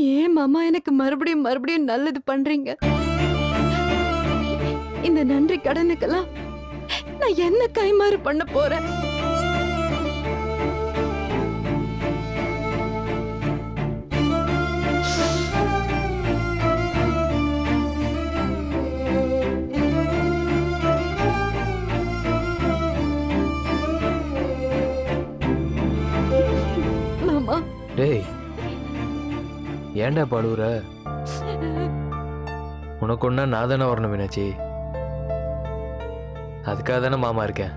ஏன் மாமா எனக்கு மறுபடியும் மறுபடியும் நல்லது பண்றீங்க? இந்த நன்றி கடனுக்கெல்லாம் நான் என்ன கைமாறு பண்ண போறேன்? மாமா. டேய் ஏன்டா பாடுற உனக்கு ஒன்றா நான் தானே வரணும் மீனாச்சி அதுக்காக தானே மாமா இருக்கேன்.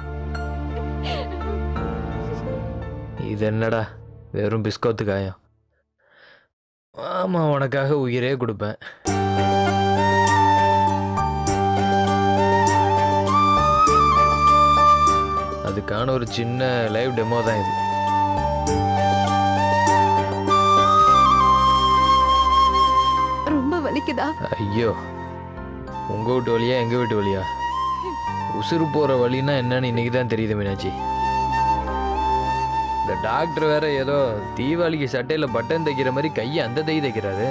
இது என்னடா? வெறும் பிஸ்கோத்து காயம். ஆமா உனக்காக உயிரே கொடுப்பேன். அதுக்கான ஒரு சின்ன லைவ் டெமோ தான் இது. வலிக்குதா ஐயோ உங்க வீட்டு வழியா எங்க வீட்டு வழியா? உசுறு போற வழின்னா என்னன்னு இன்னைக்கு தான் தெரியுது மீனாட்சி. இந்த டாக்டர் வேற ஏதோ தீபாவளிக்கு சட்டையில பட்டன் தைக்கிற மாதிரி கையை அந்த தை தைக்கிறாரு.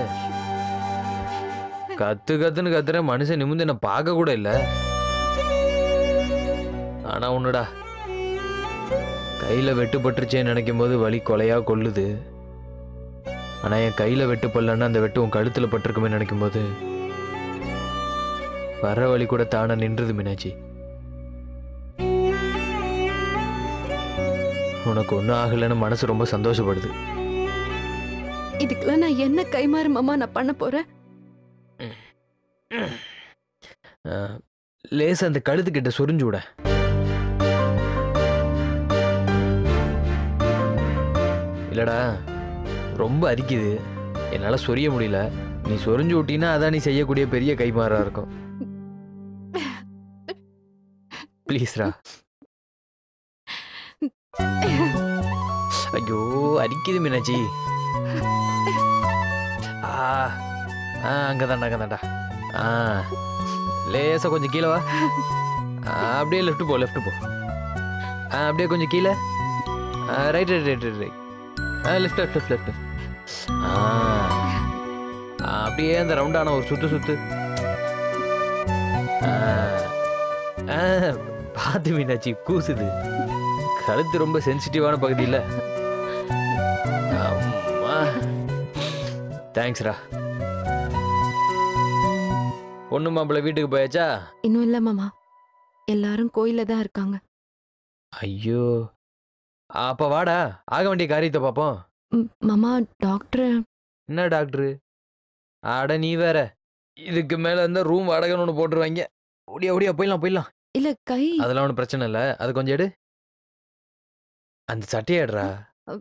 கத்து கத்துன்னு கத்துற மனுஷன் நிமிந்து என்ன பார்க்க கூட இல்ல. ஆனா ஒண்ணுடா கையில வெட்டுப்பட்டுருச்சேன்னு நினைக்கும் போது வலி கொலையா கொல்லுது ஆனா என் கையில வெட்டு பல்லன்னா அந்த வெட்டு உன் கழுத்துல பட்டிருக்குமே நினைக்கும் போது வர வழி கூட தானா நின்றுது மீனாட்சி. உனக்கு ஒன்றும் ஆகலைன்னு மனசு ரொம்ப சந்தோஷப்படுது. இதுக்கெல்லாம் நான் என்ன கைமாறு மாமா நான் பண்ண போறேன்? லேசா அந்த கழுத்து கிட்ட சொரிஞ்சு விட. இல்லடா ரொம்ப அரிக்குது. என்னால் சொரிய முடியல. நீ சொரிஞ்சு விட்டீன்னா அதான் நீ செய்யக்கூடிய பெரிய கைமாறா இருக்கும். ப்ளீஸ்ரா ஐயோ அரிக்குது மீனாட்சி. ஆ ஆ அங்கதான்டா அங்கதான்டா. ஆ லேசாக கொஞ்சம் கீழே வா. அப்படியே லெஃப்ட் போ லெஃப்ட் போ. ஆ அப்படியே கொஞ்சம் கீழே. Right right right right right ஆ லெஃப்ட் லெஃப்ட் லெஃப்ட் லெஃப்ட் அப்படியே அந்த ரவுண்டான ஒரு சுத்து சுத்து. பார்த்து மீனாட்சி கூசுது. கழுத்து ரொம்ப சென்சிட்டிவான பகுதி இல்ல தேங்க்ஸ்ரா பொண்ணு மாப்பிள்ளை வீட்டுக்கு போயாச்சா? இன்னும் இல்ல மாமா. எல்லாரும் கோயில்ல தான் இருக்காங்க. ஐயோ. அப்ப வாடா. ஆக வேண்டிய காரியத்தை பார்ப்போம். மாமா டாக்டர். என்ன டாக்டரு? அட நீ வேற. இதுக்கு மேல இருந்தா ரூம் வாடகைன்னு ஒன்று போட்டுருவாங்க. ஓடியா ஓடியா போயிடலாம் போயிடலாம். இல்ல கை. அதெல்லாம் ஒன்றும் பிரச்சனை இல்லை. அது கொஞ்சம் எடு. அந்த சட்டையை எடுறா அ,